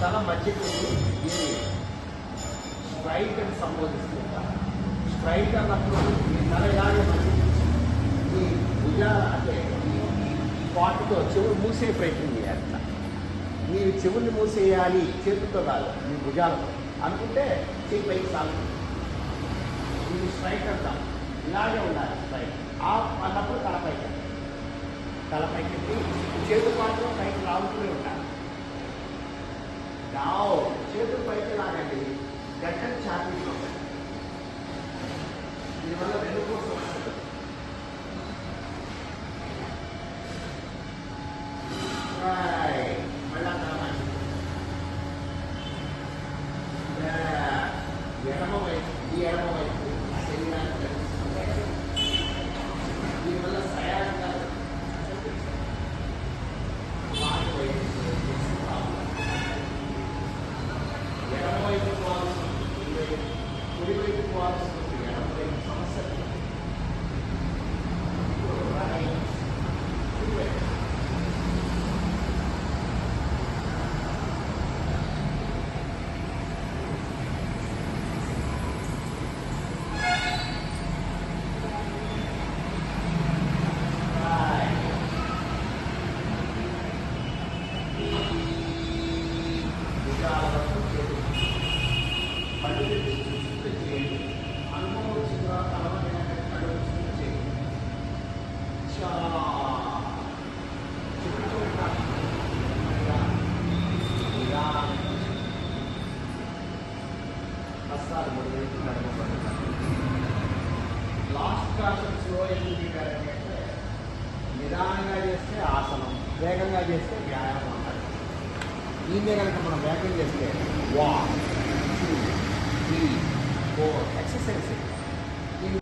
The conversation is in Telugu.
తల వెళ్ళి ఇది స్ట్రైట్ అని సంబోధిస్తుంటా. స్ట్రైట్ అన్నప్పుడు మీ తల ఇలాగే మధ్యకి ఈ అంటే ఈ పాటుతో చెవులు మూసే ప్రయత్నం చేయాలి మీరు చెవుల్ని మూసేయాలి చేతులతో కాదు మీ భుజాలతో. అనుకుంటే చెయ్యి పైకి సాగు. ఇది స్ట్రైట్ అంటాం. ఇలాగే ఉండాలి స్ట్రైట్ ఆఫ్ అన్నప్పుడు తలపైకి తలపైకి చేతు పాటు పైకి లాగుతూనే ఉండాలి. రావు చేతులు పైకి లాగండి గట్టని చాపి దీనివల్ల వెన్నుపూస ഒരു വഴിക്ക് പോകാൻ ശ്രമിക്കുകയാണ് സമസ്യ లాస్ట్ క్లాసెస్లో ఎందుకు అంటే నిదానంగా చేస్తే ఆసనం వేగంగా చేస్తే వ్యాయామం అంటారు. దీన్నే కనుక మనం వేగం చేస్తే వా టూ త్రీ ఫోర్ ఎక్సర్సైజ్